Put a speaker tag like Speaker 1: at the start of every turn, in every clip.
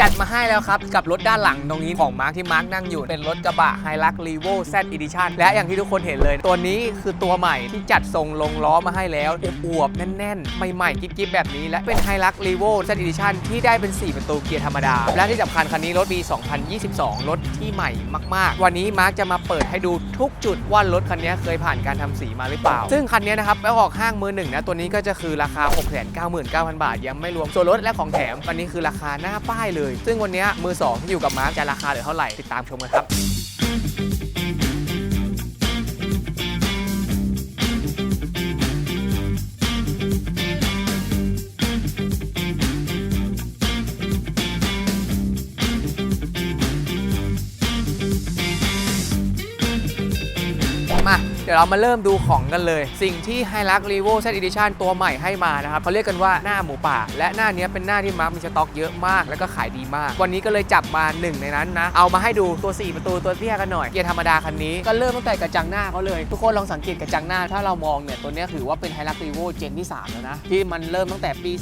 Speaker 1: จัดมาให้แล้วครับ กับรถด้านหลังตรงนี้ของมาร์คที่มาร์คนั่งอยู่ เป็นรถกระบะไฮรักรีโวแซดอีดิชันและอย่างที่ทุกคนเห็นเลย ตัวนี้คือตัวใหม่ที่จัดทรงลงล้อมาให้แล้วอวบๆ แน่นๆ ใหม่ๆ กิ๊บๆ แบบนี้ และเป็นไฮรักรีโวแซดอีดิชันที่ได้เป็น 4 ประตูเกียร์ธรรมดา และที่สำคัญคันนี้รถปี 2022 รถ ที่ใหม่มากๆ วันนี้มาร์คจะมาเปิดให้ดูทุกจุดว่ารถคันนี้เคยผ่านการทำสีมาหรือเปล่า ซึ่งคันนี้นะครับไปออกห้างมือหนึ่งนะตัวนี้ก็จะคือราคา 699,000 บาท ยังไม่รวมส่วนลดและของแถมอันนี้คือราคาหน้าป้ายเลย ซึ่งวันนี้มือสองที่อยู่กับมาร์คจะราคาเหลือเท่าไหร่ติดตามชมกันครับ ดี๋ยวเรามาเริ่มดูของกันเลย สิ่งที่ h i l u x r e v o Z Edition ตัวใหม่ให้มานะครับเขาเรียกกันว่าหน้าหมูป่า และหน้านี้เป็นหน้าที่มาร์คมีสต็อกเยอะมาก แล้วก็ขายดีมาก วันนี้ก็เลยจับมาหนึ่งในนั้นนะ เอามาให้ดูตัว 4 ประตูตัวเตี้ยกันหน่อย เกียร์ธรรมดาคันนี้ก็เริ่มตั้งแต่กระจังหน้าเขาเลย ทุกคนลองสังเกตกระจังหน้า ถ้าเรามองเนี่ยตัวนี้ถือว่าเป็น h i l u x r e v o เจนที่3แล้วนะที่มันเริ่มตั้งแต่ปี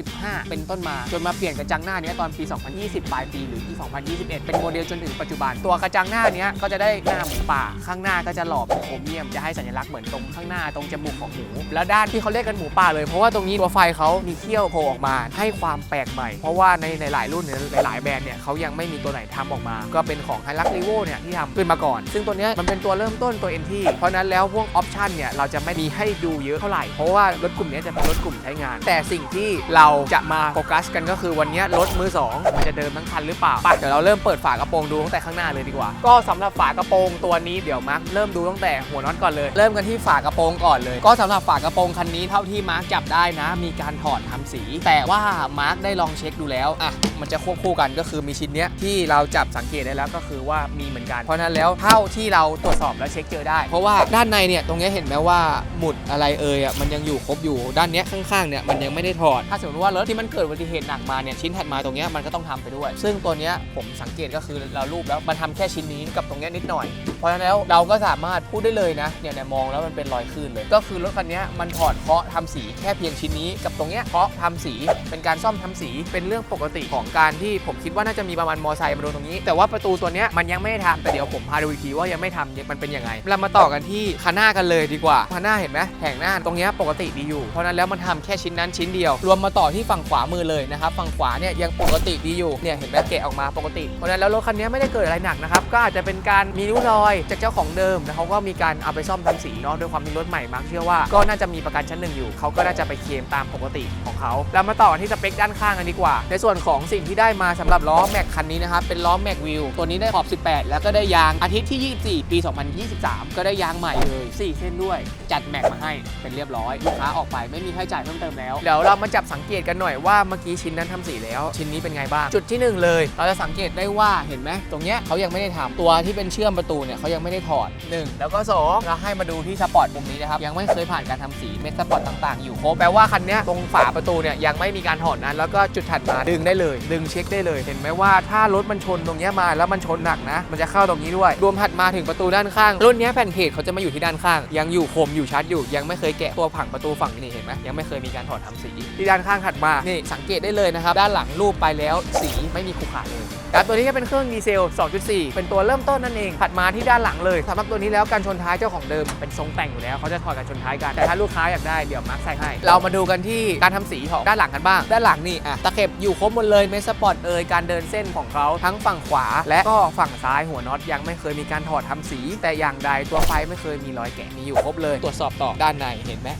Speaker 1: 2015 เป็นต้นมาจนมาเปลี่ยนกระจังหน้านี้ตอนปี 2020 ปลายปีหรือปี 2021 เป็นโมเดลจนถึงปัจจุบันตัวกระจังหน้านี้ก็จะได้หน้าหมูป่าข้างหน้าก็จะหล่อเป็นโครเมียมจะให้สัญลักษณ์เหมือนตรงข้างหน้าตรงจมูกของหมู แล้วด้านที่เขาเรียกกันหมูป่าเลย เพราะว่าตรงนี้ตัวไฟเขามีเขี้ยวโผล่ออกมาให้ความแปลกใหม่ เพราะว่าในหลายรุ่นหลายๆแบรนด์เนี่ยเขายังไม่มีตัวไหนทำออกมา ก็เป็นของ h i l u x r e v o เนี่ยที่ทำขึ้นมาก่อน ซึ่งตัวเนี้ยมันเป็นตัวเริ่มต้นตัว NT เพราะนั้นแล้วพวกออปชันเนี่ยเราจะไม่มีให้ดูเยอะเท่าไหร่เพราะว่ารถกลุ่มนี้จะเป็นรถกลุ่มใช้งาน แต่สิ่งที่เราจะมาโฟกัสกันก็คือวันนี้รถมือสองมันจะเดินทั้งคันหรือเปล่าไปเดี๋ยวเราเริ่มเปิดฝากระโปรงดูตั้งแต่ข้างหน้าเลยดีกว่า ก็สำหรับฝากระโปรงตัวนี้เดี๋ยวมาร์คเริ่มดูตั้งแต่หัวน็อตก่อนเลย เริ่มกันที่ฝากระโปรงก่อนเลย ก็สำหรับฝากระโปรงคันนี้เท่าที่มาร์กจับได้นะ มีการถอดทำสี แต่ว่ามาร์กได้ลองเช็คดูแล้วอะ มันจะควบคู่กันก็คือมีชิ้นเนี้ยที่เราจับสังเกตได้แล้วก็คือว่ามีเหมือนกัน เพราะฉะนั้นแล้วเท่าที่เราตรวจสอบและเช็คเจอได้ เพราะว่าด้านในเนี่ยตรงเนี้ยเห็นไหมว่าหมุดอะไรเอ่ยอะมันยังอยู่ครบอยู่ด้านเนี้ยข้างๆเนี่ยมันยังไม่ได้ถอด ถ้าสมมติว่ารถที่มันเกิดอุบัติเหตุหนักมาเนี่ยชิ้นถัดมาตรงเนี้ยมันก็ต้องทำไปด้วย ซึ่งตัวเนี้ยผมสังเกตก็คือเรารูปแล้วมันทำแค่ชิ้นนี้กับตรงเนี้ยนิดหน่อย เพราะฉะนั้นแล้วเราก็สามารถพูดได้เลยนะเนี่ยเนี่ยมองแล้วมันเป็นรอยคลื่นเลย ก็คือรถคันเนี้ยมันถอดเคาะทำสีแค่เพียงชิ้นนี้กับตรงเนี้ยเคาะทำสีเป็นการซ่อมทำสีเป็นเรื่องปกติของการที่ผมคิดว่าน่าจะมีประมาณมอไซค์มาโดนตรงนี้ แต่ว่าประตูตัวเนี้ยมันยังไม่ทำแต่เดี๋ยวผมพาดูอีกทีว่ายังไม่ทำมันเป็นยังไงเรามาต่อกันที่คันหน้ากันเลยดีกว่าคันหน้าเห็นไหมแผงหน้าตรงเนี้ยปกติดีอยู่ เพราะนั้นแล้วมันทำแค่ชิ้นนั้นชิ้นเดียว รวมมาต่อที่ฝั่งขวามือเลยนะครับฝั่งขวาเนี่ยยังปกติดีอยู่เนี่ยเห็นไหมแกะออกมาปกติเพราะนั้นแล้วรถคันนี้ไม่ได้เกิดอะไรหนักนะครับก็อาจจะเป็นการมีริ้วรอยจากเจ้าของเดิมแล้วเขาก็มีการเอาไปซ่อมทำสีเนาะด้วยความที่รถใหม่มาร์คเชื่อว่าก็น่าจะมีประกันชั้นหนึ่งอยู่เขาก็น่าจะไปเคลมตามปกติของเขาแล้วมาต่อที่สเปคด้านข้างกันดีกว่า ในส่วนของสิ่งที่ได้มาสำหรับล้อแม็กคันนี้นะครับ เป็นล้อแม็กวิวตัวนี้ได้ขอบ 18 แล้วก็ได้ยางอาทิตย์ที่ 24 ปี 2023 ก็ได้ยางใหม่เลย 4 เส้นด้วย จัดแม็กมาให้เป็นเรียบร้อยลูกค้าออกไปไม่มีค่าใช้จ่ายเพิ่มเติมแล้วเดี๋ยวเรามาจับสังเกตกันหน่อยว่าเมื่อกี้ชิ้นนั้นทำสีแล้ว ชิ้นนี้เป็นไงบ้างจุดที่หนึ่งเลย เราจะสังเกตได้ว่าเห็นไหมตรงเนี้ยเขายังไม่ได้ทำตัวที่เป็นเชื่อมประตูเนี่ยเขายังไม่ได้ถอดหนึ่งแล้วก็สองเราให้มาดูที่สปอร์ตมุมนี้นะครับยังไม่เคยผ่านการทำสีเม็ดสปอร์ตต่าง ๆ อยู่ครบแปลว่าคันนี้ตรงฝาประตูเนี่ยยังไม่มีการถอดนั้นแล้วก็จุดถัดมาดึงได้เลยดึงเช็คได้เลย เห็นไหมว่าถ้ารถมันชนตรงนี้มาแล้วมันชนหนักนะ มันจะเข้าตรงนี้ด้วย รวมถัดมาถึงประตูด้านข้าง รุ่นนี้แผ่นเพจเขาจะมาอยู่ที่ด้านข้าง ยังอยู่คมอยู่ชัดอยู่ ยังไม่เคยแกะตัวผังประตูฝั่งนี้เห็นไหมยังไม่เคยมีการถอดทำสี ที่ด้านข้างถัดมา นี่สังเกตได้เลยนะครับ ด้านหลังรูปไปแล้วสีไม่มีขรุขระเลยแต่ตัวนี้ก็เป็นเครื่องดีเซล 2.4 เป็นตัวเริ่มต้นนั่นเอง ถัดมาที่ด้านหลังเลยสำหรับตัวนี้แล้วการชนท้ายเจ้าของเดิมเป็นทรงแต่งอยู่แล้วเขาจะถอดการชนท้ายกัน แต่ถ้าลูกค้าอยากได้เดี๋ยวมาร์คใส่ให้ เรามาดูกันที่การทำสีของด้านหลังกันบ้าง ด้านหลังนี่อะตะเข็บอยู่ครบหมดเลยเมสสปอร์ตเอยการเดินเส้นของเขาทั้งฝั่งขวา และก็ฝั่งซ้ายหัวน็อตยังไม่เคยมีการถอดทำสี แต่อย่างใดตัวไฟไม่เคยมีรอยแกะมีอยู่ครบเลย ตรวจสอบต่อด้านในเห็นไหม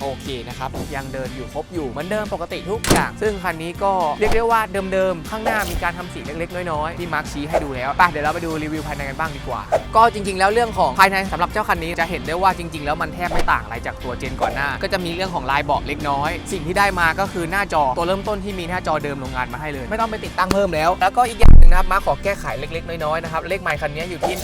Speaker 1: โอเคนะครับ ยังเดินอยู่ครบอยู่เหมือนเดิมปกติทุกอย่าง ซึ่งคันนี้ก็เรียกได้ว่าเดิมๆ ข้างหน้ามีการทำสีเล็กๆ น้อยๆ ที่มาร์คชี้ให้ดูแล้วไปเดี๋ยวเราไปดูรีวิวภายในกันบ้างดีกว่า ก็จริงๆ แล้วเรื่องของภายในสำหรับเจ้าคันนี้จะเห็นได้ว่าจริง ๆ แล้วมันแทบไม่ต่างอะไรจากตัวเจนก่อนหน้า ก็จะมีเรื่องของลายเบาะเล็กน้อย สิ่งที่ได้มาก็คือหน้าจอตัวเริ่มต้นที่มีหน้าจอเดิมโรงงานมาให้เลย ไม่ต้องไปติดตั้งเพิ่มแล้ว แล้วก็อีกอย่าง นะครับมาร์คขอแก้ไขเล็ก ๆ น้อยๆนะครับเลขไมค์คันนี้อยู่ที่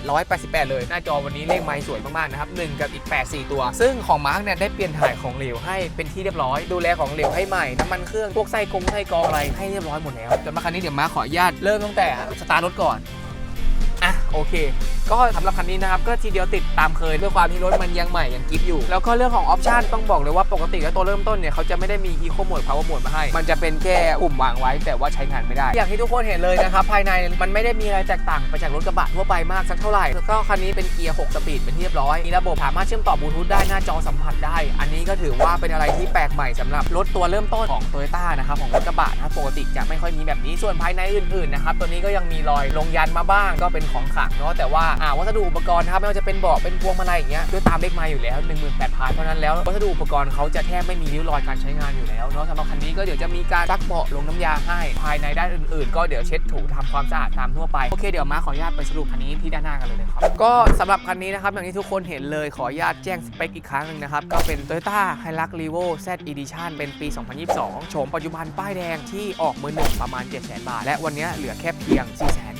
Speaker 1: 18,888 เลย หน้าจอวันนี้เลขไมค์สวยมากๆนะครับหนึ่งกับอีก 8 4 ตัว ซึ่งของมาร์คเนี่ยได้เปลี่ยนถ่ายของเหลวให้เป็นที่เรียบร้อย ดูแลของเหลวให้ใหม่น้ำมันเครื่องพวกไส้กงไส้กรองอะไรให้เรียบร้อยหมดแล้วจนมาคันนี้เดี๋ยวมาขออนุญาตเริ่มตั้งแต่สตาร์ทรถก่อนออะโอเค ก็สำหรับคันนี้นะครับ ก็ทีเดียวติดตามเคยด้วยความที่รถมันยังใหม่ยังกิฟอยู่ แล้วก็เรื่องของออปชันต้องบอกเลยว่าปกติแล้วตัวเริ่มต้นเนี่ยเขาจะไม่ได้มี Eco Mode Power Mode มาให้ มันจะเป็นแค่ปุ่มวางไว้ แต่ว่าใช้งานไม่ได้ อย่างที่ทุกคนเห็นเลยนะครับภายในมันไม่ได้มีอะไรแตกต่างไปจากรถกระบะทั่วไปมากสักเท่าไหร่แล้วก็คันนี้เป็นเกียร์6สปีดเป็นที่เรียบร้อยมีระบบสามารถเชื่อมต่อบลูทูธได้หน้าจอสัมผัสได้ อันนี้ก็ถือว่าเป็นอะไรที่แปลกใหม่สำหรับรถตัวเริ่มต้นของ Toyota นะครับของรถกระบะนะครับปกติจะไม่ค่อยมีแบบนี้ส่วนภายในอื่นๆนะครับตัวนี้ก็ยังมีรอยลงยันมาบ้างก็เป็นของขังเนาะแต่ว่าอ่าวัสดุอุปกรณ์นะครับไม่ว่าจะเป็นเบาะเป็นพวงมาลัยอย่างเงี้ยด้วยตามเลขไมาอยู่แล้ว 18,000เพราะนั้นแล้ววัสดุอุปกรณ์เขาจะแทบไม่มีริ้วรอยการใช้งานอยู่แล้วเนาะสำหรับคันนี้ก็เดี๋ยวจะมีการซักเบาะลงน้ำยาให้ภายในด้านอื่นๆ ก็เดี๋ยวเช็ดถูทำความสะอาดตามทั่วไปโอเคเดี๋ยวมาขออนุญาตไปสรุปคันนี้ที่ด้านหน้ากันเลยนะครับก็สำหรับคันนี้นะครับอย่างที่ทุกคนเห็นเลยขออนุญาตแจ้งสเปคอีกครั้งหนึ่งนะครับก็เป็น Toyota Hilux Revo Z Edition เป็นปี 2022โฉมปัจจุบันป้ายแดงที่ออกมือหนึ่งประมาณ 700,000 บาท และวันนี้เหลือแค่เพียง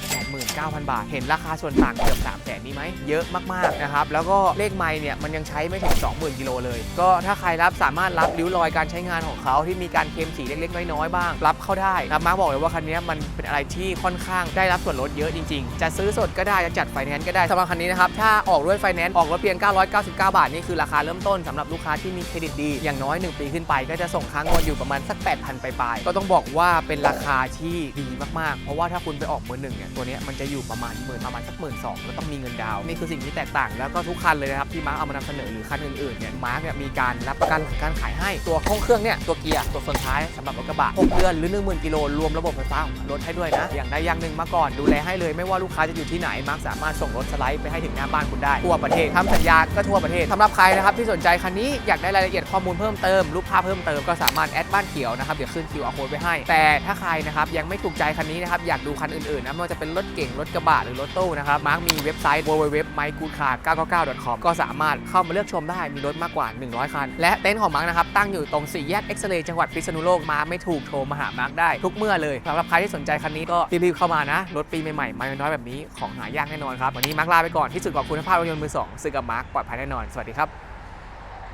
Speaker 1: 489,000 บาท เห็นราคาส่วนต่างเกือบ300,000นี้ไหม เยอะมากๆนะครับ แล้วก็เลขไมล์เนี่ยมันยังใช้ไม่ถึง 20,000 กิโลเลย ก็ถ้าใครรับสามารถรับริ้วรอยการใช้งานของเขาที่มีการเคลมสีเล็กๆ น้อยๆ บ้าง รับเข้าได้นะมาร์คบอกเลยว่าคันนี้มันเป็นอะไรที่ค่อนข้างได้รับส่วนลดเยอะจริงๆ จะซื้อสดก็ได้ จะจัดไฟแนนซ์ก็ได้สำหรับคันนี้นะครับ ถ้าออกด้วยไฟแนนซ์ออกรถเพียง 999 บาทนี่คือราคาเริ่มต้นสำหรับลูกค้าที่มีเครดิตดีอย่างน้อย 1 ปีขึ้นไป ก็จะส่งค้างงวดอยู่ประมาณสัก 8,000 ไปลายๆก็ต้องบอกว่าเป็นราคาที่ดีมากๆ เพราะว่าถ้าคุณไปออกมือหนึ่งเนี่ยตัวนี้มันจะอยู่ประมาณหมื่นประมาณสักหมื่นสองแล้วต้องมีเงินดาวนี่คือสิ่งที่แตกต่างแล้วก็ทุกคันเลยนะครับที่มาร์คเอามานำเสนอหรือคันอื่นๆเนี่ยมาร์คเนี่ยมีการรับประกันหลังการขายให้ตัวห้องเครื่องเนี่ยตัวเกียร์ตัวส่วนท้ายสำหรับรถกระบะ6เดือนหรือ 10,000กิโลรวมระบบไฟฟ้าของรถให้ด้วยนะอย่างใดอย่างหนึ่งมาก่อนดูแลให้เลยไม่ว่าลูกค้าจะอยู่ที่ไหนมาร์คสามารถส่งรถสไลด์ไปให้ถึงหน้าบ้านคุณได้ทั่วประเทศทำสัญญาก็ทั่วประเทศสำหรับใครนะครับที่สนใจคันนี้อยากได้รายละเอียดข้อมูลเพิ่มเติมรูปภาพเพิ่มเติมก็สามารถแอดบ้านเขียวนะครับเดี๋ยวขึ้น QR code ไว้ให้ แต่ถ้าใครนะครับยังไม่ถูกใจคันนี้นะครับอยากดูคันอื่นๆนะไม่ว่าจะเป็นรถเก่งรถกระบะหรือรถตู้นะครับมาร์คมีเว็บไซต์ www.mygoodcar999.com ก็สามารถเข้ามาเลือกชมได้มีรถมากกว่า 100 คัน และเต็นท์ของมาร์คนะครับตั้งอยู่ตรงสี่แยกเอ็กซเรย์จังหวัดพิษณุโลกมาไม่ถูกโทรมาหามาร์คได้ทุกเมื่อเลยสำหรับใครที่สนใจคันนี้ก็รีบๆเข้ามานะรถปีใหม่ๆมาน้อยแบบนี้ของหายากแน่นอนครับวันนี้มาร์คลาไปก่อนที่สุดกว่าคุณภาพรถยนต์มือสองซื้อกับมาร์คปลอดภัยแน่นอนสวัสดีครับ